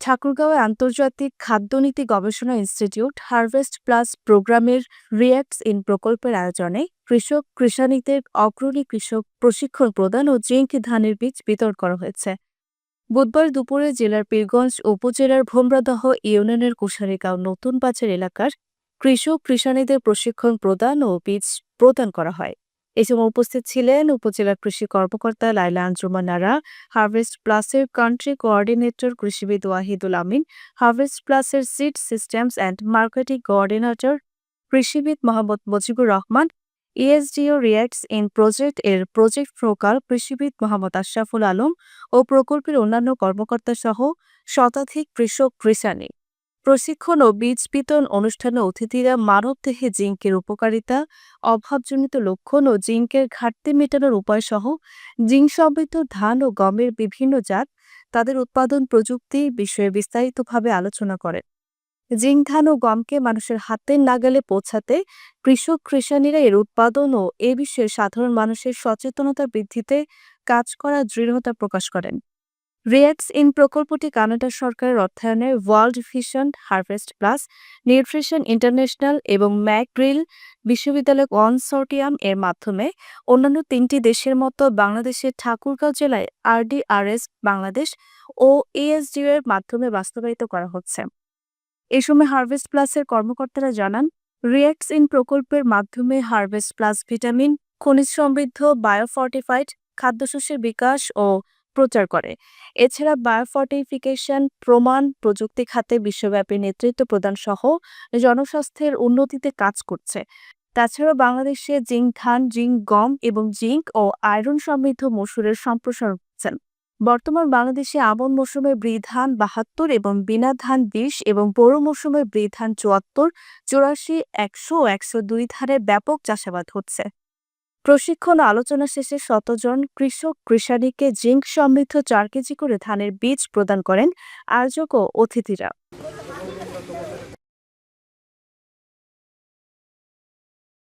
ঠাকুরগাঁওয়ে আন্তর্জাতিক খাদ্যনীতি গবেষণা ইনস্টিটিউট হারভেস্ট প্লাস প্রোগ্রামের রিয়াক্টস ইন প্রকল্পের আয়োজনে কৃষক, কৃষানীদের অগ্রণী কৃষক প্রশিক্ষণ প্রদান ও জিঙ্ক ধানের বীজ বিতরণ করা হয়েছে। বুধবার দুপুরে জেলার পীরগঞ্জ উপজেলার ভোমরাদহ ইউনিয়নের কুশারিগাঁও নতুন বাজার এলাকার কৃষক, কৃষানীদের প্রশিক্ষণ প্রদান ও বীজ প্রদান করা হয়। এ সময় উপস্থিত ছিলেন উপজেলা কৃষি কর্মকর্তা লাইলা আঞ্জুমান নারা, হারভেস্ট প্লাসের কান্ট্রি কোঅর্ডিনেটর কৃষিবিদ ওয়াহিদুল আমিন, হার্ভেস্ট প্লাসের seed systems and marketing coordinator কৃষিবিদ Mohammad Mujibur Rahman ESDO reacts in project এর প্রজেক্ট প্রকার কৃষিবিদ মোহাম্মদ আশরাফুল আলম ও প্রকল্পের অন্যান্য কর্মকর্তা সহ শতাধিক কৃষক কৃষানী। প্রশিক্ষণ ও বীজ বিতরণ অনুষ্ঠানে অতিথিরা মানবদেহে জিঙ্কের উপকারিতা, অভাবজনিত লক্ষণ ও জিঙ্কের ঘাটতি মেটানোর উপায় সহ জিঙ্ক সমৃদ্ধ ধান ও গমের বিভিন্ন জাত তাদের উৎপাদন প্রযুক্তি বিষয়ে বিস্তারিতভাবে আলোচনা করেন। জিঙ্ক ধান ও গমকে মানুষের হাতের নাগালে পৌঁছাতে কৃষক, কৃষানীরা এর উৎপাদন ও এ বিষয়ে সাধারণ মানুষের সচেতনতা বৃদ্ধিতে কাজ করার দৃঢ়তা প্রকাশ করেন। রিয়াক্টস ইন প্রকল্পটি কানাডা সরকারের অর্থায়নে World Vision Harvest Plus Nutrition International এবং ম্যাকগ্রিল বিশ্ববিদ্যালয় কনসোর্টিয়াম এর মাধ্যমে অন্যান্য তিনটি দেশের মতো বাংলাদেশের ঠাকুরগাঁও জেলায় আরডিআরএস বাংলাদেশ ও এএসডিও এর মাধ্যমে বাস্তবায়িত করা হচ্ছে। এ সময় হারভেস্ট প্লাসের কর্মকর্তারা জানান রিয়াক্টস ইন প্রকল্পের মাধ্যমে হারভেস্ট প্লাস ভিটামিন, খনিজ সমৃদ্ধ, বায়োফর্টিফাইড, খাদ্যশস্যের বিকাশ ও প্রচার করে। এছাড়া বায়োফর্টিফিকেশন, প্রমাণ, প্রযুক্তি খাতে বিশ্বব্যাপী নেতৃত্ব প্রদান সহ জনস্বাস্থ্যের উন্নতিতে কাজ করছে। তাছাড়া বাংলাদেশে জিঙ্ক ধান, জিঙ্ক গম এবং জিঙ্ক ও আয়রন সমৃদ্ধ মসুরের সম্প্রসারণ করছেন বর্তমান বাংলাদেশে আমন মৌসুমে বৃধান বাহাত্তর এবং বিনা ধান বিশ এবং বোরো মৌসুমে বৃধান চুয়াত্তর, চুরাশি, একশো একশো দুই ধানের ব্যাপক চাষাবাদ হচ্ছে। প্রশিক্ষণ আলোচনা শেষে শতজন কৃষক কৃষানীকে জিঙ্ক সমৃদ্ধ চার কেজি করে ধানের বীজ প্রদান করেন আয়োজক ও অতিথিরা।